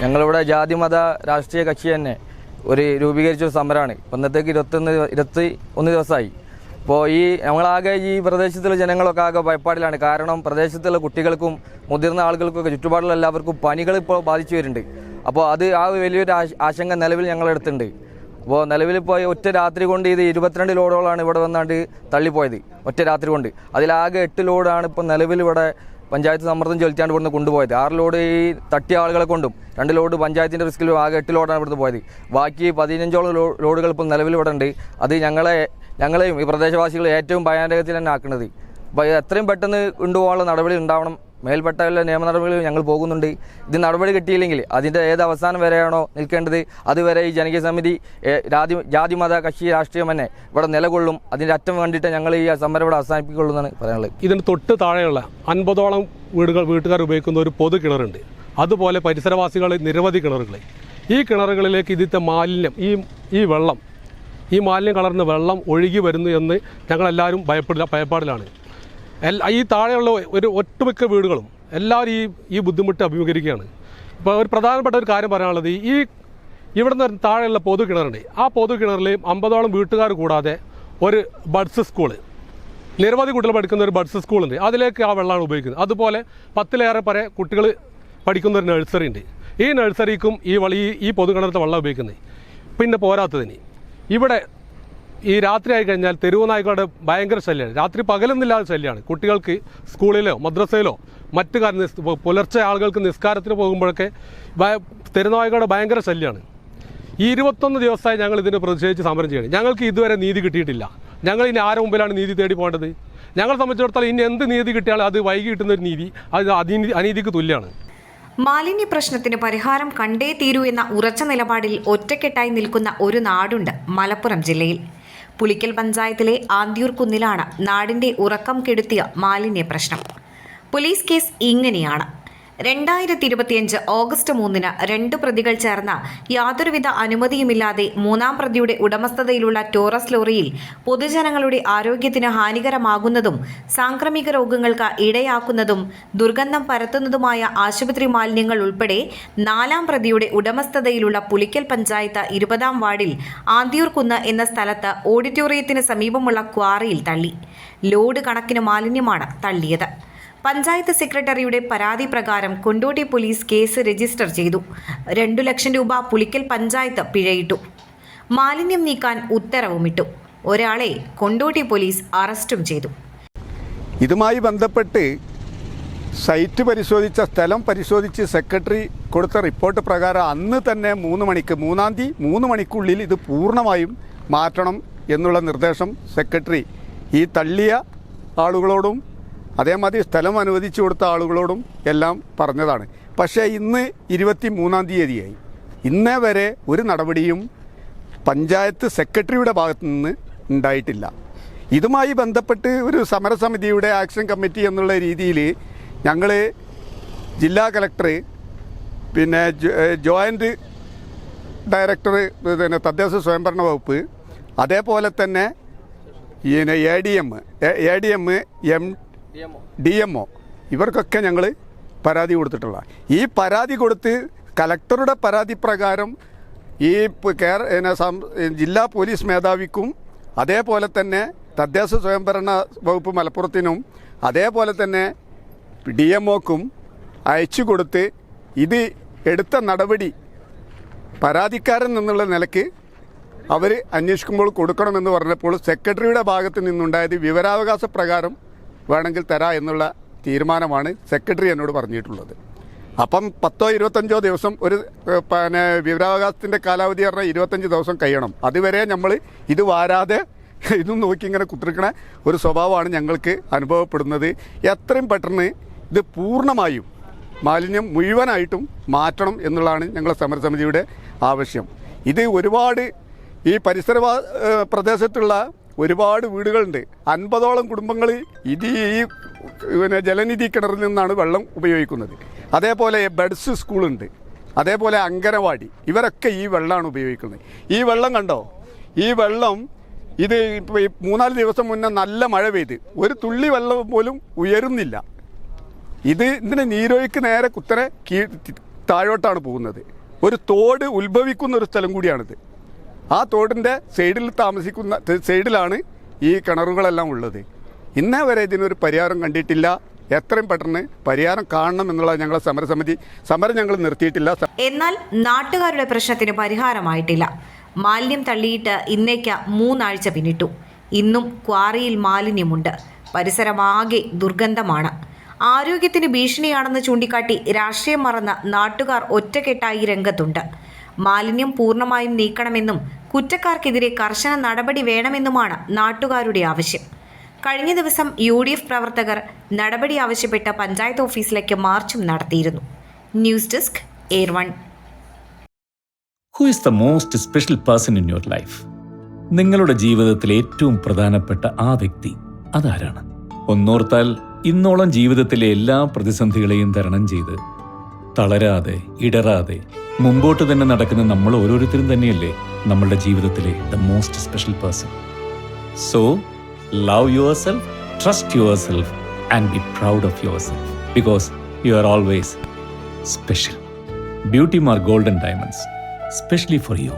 ഞങ്ങളിവിടെ ജാതി മത രാഷ്ട്രീയ കക്ഷി തന്നെ ഒരു രൂപീകരിച്ച ഒരു സമരമാണ്. ഇന്നത്തേക്ക് ഇരുപത്തൊന്ന് ഇരുപത്തി ഒന്ന് ദിവസമായി. അപ്പോൾ ഈ ഞങ്ങളാകെ ഈ പ്രദേശത്തുള്ള ജനങ്ങളൊക്കെ ആകെ ഭയപ്പാടിലാണ്. കാരണം പ്രദേശത്തുള്ള കുട്ടികൾക്കും മുതിർന്ന ആളുകൾക്കൊക്കെ ചുറ്റുപാടുള്ള എല്ലാവർക്കും പനികൾ ഇപ്പോൾ ബാധിച്ചു വരുന്നുണ്ട്. അപ്പോൾ അത് ആ വലിയൊരു ആശങ്ക നിലവിൽ ഞങ്ങളെടുത്തുണ്ട് അപ്പോൾ നിലവിൽ പോയി ഒറ്റ രാത്രി കൊണ്ട് ഇത് ഇരുപത്തിരണ്ട് ലോഡുകളാണ് ഇവിടെ വന്നാണ്ട് തള്ളിപ്പോയത്. ഒറ്റ രാത്രി കൊണ്ട്. അതിലാകെ എട്ട് ലോഡാണ് ഇപ്പോൾ നിലവിൽ ഇവിടെ പഞ്ചായത്ത് സമ്മർദ്ദം ചെലുത്തിയാണ് ഇവിടുന്ന് കൊണ്ടുപോയത്. ആറ് ലോഡ് ഈ തട്ടിയ ആളുകളെ കൊണ്ടും രണ്ട് ലോഡ് പഞ്ചായത്തിന്റെ റിസ്കിൽ ആകെ എട്ട് ലോഡാണ് ഇവിടുന്ന് പോയത്. ബാക്കി പതിനഞ്ചോളം ലോഡുകൾ ഇപ്പോൾ നിലവിൽ ഇവിടെ ഉണ്ട്. അത് ഞങ്ങളെ ഞങ്ങളെയും ഈ പ്രദേശവാസികളെ ഏറ്റവും ഭയാനകത്തിൽ തന്നെ ആക്കുന്നത്. അപ്പോൾ എത്രയും പെട്ടെന്ന് കൊണ്ടുപോകാനുള്ള നടപടി ഉണ്ടാവണം മേൽപ്പെട്ട എല്ലാ നിയമ നടപടികളിൽ ഞങ്ങൾ പോകുന്നുണ്ട്. ഇത് നടപടി കിട്ടിയില്ലെങ്കിൽ അതിന്റെ ഏത് അവസാനം വരെയാണോ നിൽക്കേണ്ടത്? അതുവരെ ഈ ജനകീയ സമിതി ജാതി ജാതിമത കക്ഷി രാഷ്ട്രീയം തന്നെ ഇവിടെ നിലകൊള്ളും. അതിന്റെ അറ്റം വേണ്ടിയിട്ട് ഞങ്ങൾ ഈ സമരം ഇവിടെ അവസാനിപ്പിക്കുള്ളൂ എന്നാണ് പറയാനുള്ളത്. ഇതിന് തൊട്ട് താഴെയുള്ള അൻപതോളം വീടുകൾ വീട്ടുകാർ ഉപയോഗിക്കുന്ന ഒരു പൊതു കിണറുണ്ട്. അതുപോലെ പരിസരവാസികൾ നിരവധി കിണറുകൾ ഈ കിണറുകളിലേക്ക് ഇതിന്റെ മാലിന്യം ഈ ഈ വെള്ളം ഈ മാലിന്യം കലർന്ന വെള്ളം ഒഴുകി വരുന്നു എന്ന് ഞങ്ങളെല്ലാവരും ഭയപ്പെടില്ല ഭയപ്പാടിലാണ്. എല്ലാ ഈ താഴെയുള്ള ഒരു ഒട്ടുമിക്ക വീടുകളും എല്ലാവരും ഈ ഈ ബുദ്ധിമുട്ട് അഭിമുഖീകരിക്കുകയാണ്. ഇപ്പോൾ ഒരു പ്രധാനപ്പെട്ട ഒരു കാര്യം പറയാനുള്ളത് ഈ ഇവിടെ നിന്ന് താഴെയുള്ള പൊതു കിണറുണ്ട്. ആ പൊതു കിണറിൽ അമ്പതോളം വീട്ടുകാർ കൂടാതെ ഒരു ബഡ്സ് സ്കൂൾ നിരവധി കുട്ടികൾ പഠിക്കുന്ന ഒരു ബഡ്സ് സ്കൂളുണ്ട്. അതിലേക്ക് ആ വെള്ളമാണ് ഉപയോഗിക്കുന്നത്. അതുപോലെ പത്തിലേറെ പരെ കുട്ടികൾ പഠിക്കുന്ന ഒരു നഴ്സറി ഉണ്ട്. ഈ നഴ്സറിക്കും ഈ വളി ഈ പൊതുകിണറത്തെ വെള്ളം ഉപയോഗിക്കുന്നത്. പിന്നെ പോരാത്തതിന്. ഇവിടെ ഈ രാത്രി ആയി കഴിഞ്ഞാൽ തെരുവ് നായ്ക്കളുടെ ഭയങ്കര ശല്യമാണ് രാത്രി പകലൊന്നില്ലാതെ ശല്യമാണ് കുട്ടികൾക്ക് സ്കൂളിലോ മദ്രസയിലോ മറ്റു കാര്യം പുലർച്ചെ ആളുകൾക്ക് നിസ്കാരത്തിന് പോകുമ്പോഴൊക്കെ തെരുനായ്ക്കളുടെ ഭയങ്കര ശല്യമാണ് ഈ ഇരുപത്തൊന്ന് ദിവസമായി ഞങ്ങൾ ഇതിന് പ്രതിഷേധിച്ച് സമരം ചെയ്യണം. ഞങ്ങൾക്ക് ഇതുവരെ നീതി കിട്ടിയിട്ടില്ല. ഞങ്ങൾ ഇനി ആരുടെ മുമ്പിലാണ് നീതി തേടി പോകേണ്ടത്? ഞങ്ങളെ സംബന്ധിച്ചിടത്തോളം ഇനി എന്ത് നീതി കിട്ടിയാലും അത് വൈകി കിട്ടുന്ന ഒരു നീതി അത് അനീതി അനീതിക്ക് തുല്യമാണ് മാലിന്യ പ്രശ്നത്തിന് പരിഹാരം കണ്ടേ തീരൂ എന്ന ഉറച്ച നിലപാടിൽ ഒറ്റക്കെട്ടായി നിൽക്കുന്ന ഒരു നാടുണ്ട് മലപ്പുറം ജില്ലയിൽ. പുളിക്കൽ പഞ്ചായത്തിലെ ആന്തിയൂർ കുന്നിലാണ് നാടിന്റെ ഉറക്കം കെടുത്തിയ മാലിന്യ പ്രശ്നം പോലീസ് കേസ് ഇങ്ങനെയാണ്. രണ്ടായിരത്തി ഇരുപത്തിയഞ്ച് ഓഗസ്റ്റ് മൂന്നിന് രണ്ട് പ്രതികൾ ചേർന്ന യാതൊരുവിധ അനുമതിയുമില്ലാതെ മൂന്നാം പ്രതിയുടെ ഉടമസ്ഥതയിലുള്ള ടോറസ് ലോറിയിൽ പൊതുജനങ്ങളുടെ ആരോഗ്യത്തിന് ഹാനികരമാകുന്നതും സാംക്രമിക രോഗങ്ങൾക്ക് ഇടയാക്കുന്നതും ദുർഗന്ധം പരത്തുന്നതുമായ ആശുപത്രി മാലിന്യങ്ങൾ ഉൾപ്പെടെ നാലാം പ്രതിയുടെ ഉടമസ്ഥതയിലുള്ള പുലിക്കൽ പഞ്ചായത്ത് ഇരുപതാം വാർഡിൽ ആന്തിയൂർകുന്ന് എന്ന സ്ഥലത്ത് ഓഡിറ്റോറിയത്തിന് സമീപമുള്ള ക്വാറിയിൽ തള്ളി. ലോഡ് കണക്കിന് മാലിന്യമാണ് തള്ളിയത്. പഞ്ചായത്ത് സെക്രട്ടറിയുടെ പരാതി പ്രകാരം കൊണ്ടോട്ടി പോലീസ് കേസ് രജിസ്റ്റർ ചെയ്തു. രണ്ടു ലക്ഷം രൂപ പുലിക്കൽ പഞ്ചായത്ത് പിഴയിട്ടു. മാലിന്യം നീക്കാൻ ഉത്തരവുമിട്ടു. ഒരാളെ കൊണ്ടോട്ടി പോലീസ് അറസ്റ്റും ചെയ്തു. ഇതുമായി ബന്ധപ്പെട്ട് സൈറ്റ് പരിശോധിച്ച സ്ഥലം പരിശോധിച്ച് സെക്രട്ടറി കൊടുത്ത റിപ്പോർട്ട് പ്രകാരം അന്ന് തന്നെ മൂന്ന് മണിക്ക് മൂന്നാം തീയതി മൂന്ന് മണിക്കുള്ളിൽ ഇത് പൂർണമായും മാറ്റണം എന്നുള്ള നിർദ്ദേശം സെക്രട്ടറി ഈ തള്ളിയ ആളുകളോടും അതേമാതിരി സ്ഥലം അനുവദിച്ചു കൊടുത്ത ആളുകളോടും എല്ലാം പറഞ്ഞതാണ്. പക്ഷേ ഇന്ന് ഇരുപത്തി മൂന്നാം തീയതിയായി. ഇന്നേ വരെ ഒരു നടപടിയും പഞ്ചായത്ത് സെക്രട്ടറിയുടെ ഭാഗത്തു നിന്ന് ഉണ്ടായിട്ടില്ല. ഇതുമായി ബന്ധപ്പെട്ട് ഒരു സമരസമിതിയുടെ ആക്ഷൻ കമ്മിറ്റി എന്നുള്ള രീതിയിൽ ഞങ്ങൾ ജില്ലാ കലക്ടർ പിന്നെ ജോയിന്റ് ഡയറക്ടർ പിന്നെ തദ്ദേശ സ്വയംഭരണ വകുപ്പ് അതേപോലെ തന്നെ A D M A D M M D M O ഇവർക്കൊക്കെ ഞങ്ങൾ പരാതി കൊടുത്തിട്ടുള്ള ഈ പരാതി കൊടുത്ത് കലക്ടറുടെ പരാതി പ്രകാരം ഈ കേര ജില്ലാ പോലീസ് മേധാവിക്കും അതേപോലെ തന്നെ തദ്ദേശ സ്വയംഭരണ വകുപ്പ് മലപ്പുറത്തിനും അതേപോലെ തന്നെ ഡി എം ഒക്കും അയച്ചു കൊടുത്ത് ഇത് എടുത്ത നടപടി പരാതിക്കാരൻ എന്നുള്ള നിലയ്ക്ക് അവർ അന്വേഷിക്കുമ്പോൾ കൊടുക്കണമെന്ന് പറഞ്ഞപ്പോൾ സെക്രട്ടറിയുടെ ഭാഗത്ത് നിന്നുണ്ടായത് വിവരാവകാശ പ്രകാരം വേണമെങ്കിൽ തരാ എന്നുള്ള തീരുമാനമാണ് സെക്രട്ടറി എന്നോട് പറഞ്ഞിട്ടുള്ളത്. അപ്പം പത്തോ ഇരുപത്തഞ്ചോ ദിവസം ഒരു പിന്നെ വിവരാവകാശത്തിന്റെ കാലാവധി പറഞ്ഞാൽ ഇരുപത്തഞ്ച് ദിവസം കഴിയണം. അതുവരെ നമ്മൾ ഇത് വാരാതെ ഇതും നോക്കി ഇങ്ങനെ കുത്തിരിക്കണ ഒരു സ്വഭാവമാണ് ഞങ്ങൾക്ക് അനുഭവപ്പെടുന്നത്. എത്രയും പെട്ടെന്ന് ഇത് പൂർണമായും മാലിന്യം മുഴുവനായിട്ടും മാറ്റണം എന്നുള്ളതാണ് ഞങ്ങളുടെ സമരസമിതിയുടെ ആവശ്യം. ഇത് ഒരുപാട് ഈ പരിസര പ്രദേശത്തുള്ള ഒരുപാട് വീടുകളുണ്ട്. അൻപതോളം കുടുംബങ്ങൾ ഇത് ഈ പിന്നെ ജലനിധി കിണറിൽ നിന്നാണ് വെള്ളം ഉപയോഗിക്കുന്നത്. അതേപോലെ ബഡ്സ് സ്കൂളുണ്ട്. അതേപോലെ അങ്കനവാടി ഇവരൊക്കെ ഈ വെള്ളമാണ് ഉപയോഗിക്കുന്നത്. ഈ വെള്ളം കണ്ടോ? ഈ വെള്ളം ഇത് മൂന്നാൽ ദിവസം മുന്നേ നല്ല മഴ പെയ്ത്. ഒരു തുള്ളി വെള്ളം പോലും ഉയരുന്നില്ല. ഇത് ഇതിന് നീരൊഴുക്ക് നേരെ കുത്തനെ കീ താഴോട്ടാണ് പോകുന്നത്. ഒരു തോട് ഉത്ഭവിക്കുന്ന ഒരു സ്ഥലം കൂടിയാണിത്. ആ തോടിന്റെ സൈഡിൽ താമസിക്കുന്ന സൈഡിലാണ് ഈ കിണറുകളെല്ലാം ഉള്ളത്. ഇന്നേ വരെ ഇതിനൊരു പരിഹാരം കണ്ടിട്ടില്ല. എത്രയും പെട്ടെന്ന് പരിഹാരം കാണണം എന്നുള്ള ഞങ്ങളെ സമരസമിതി സമരം ഞങ്ങൾ നിർത്തിയിട്ടില്ല. എന്നാൽ നാട്ടുകാരുടെ പ്രശ്നത്തിന് പരിഹാരമായിട്ടില്ല. മാലിന്യം തള്ളിയിട്ട് ഇന്നേക്ക് മൂന്നാഴ്ച പിന്നിട്ടു. ഇന്നും ക്വാറിയിൽ മാലിന്യമുണ്ട്. പരിസരമാകെ ദുർഗന്ധമാണ്. ആരോഗ്യത്തിന് ഭീഷണിയാണെന്ന് ചൂണ്ടിക്കാട്ടി രാഷ്ട്രീയം മറന്ന നാട്ടുകാർ ഒറ്റക്കെട്ടായി രംഗത്തുണ്ട്. മാലിന്യം പൂർണമായും നീക്കണമെന്നും കുറ്റക്കാർക്കെതിരെ കർശന നടപടി വേണമെന്നുമാണ് നാട്ടുകാരുടെ ആവശ്യം. കഴിഞ്ഞ ദിവസം യു ഡി എഫ് പ്രവർത്തകർ നടപടി ആവശ്യപ്പെട്ട് പഞ്ചായത്ത് ഓഫീസിലേക്ക് മാർച്ചും നടത്തിയിരുന്നു. News desk air one who is the most special person in your life നിങ്ങളുടെ ജീവിതത്തിൽ ഏറ്റവും പ്രധാനപ്പെട്ട ആ വ്യക്തി അതാരാണ്? ഒന്നോർത്താൽ ഇന്നോളം ജീവിതത്തിലെ എല്ലാ പ്രതിസന്ധികളെയും തരണം ചെയ്ത് തളരാതെ ഇടറാതെ മുമ്പോട്ട് തന്നെ നടക്കുന്ന നമ്മൾ ഓരോരുത്തരും തന്നെയല്ലേ? നമ്മളുടെ ജീവിതത്തിലെ the most special person so love yourself trust yourself and be proud of yourself because you are always special beauty mar golden diamonds specially for you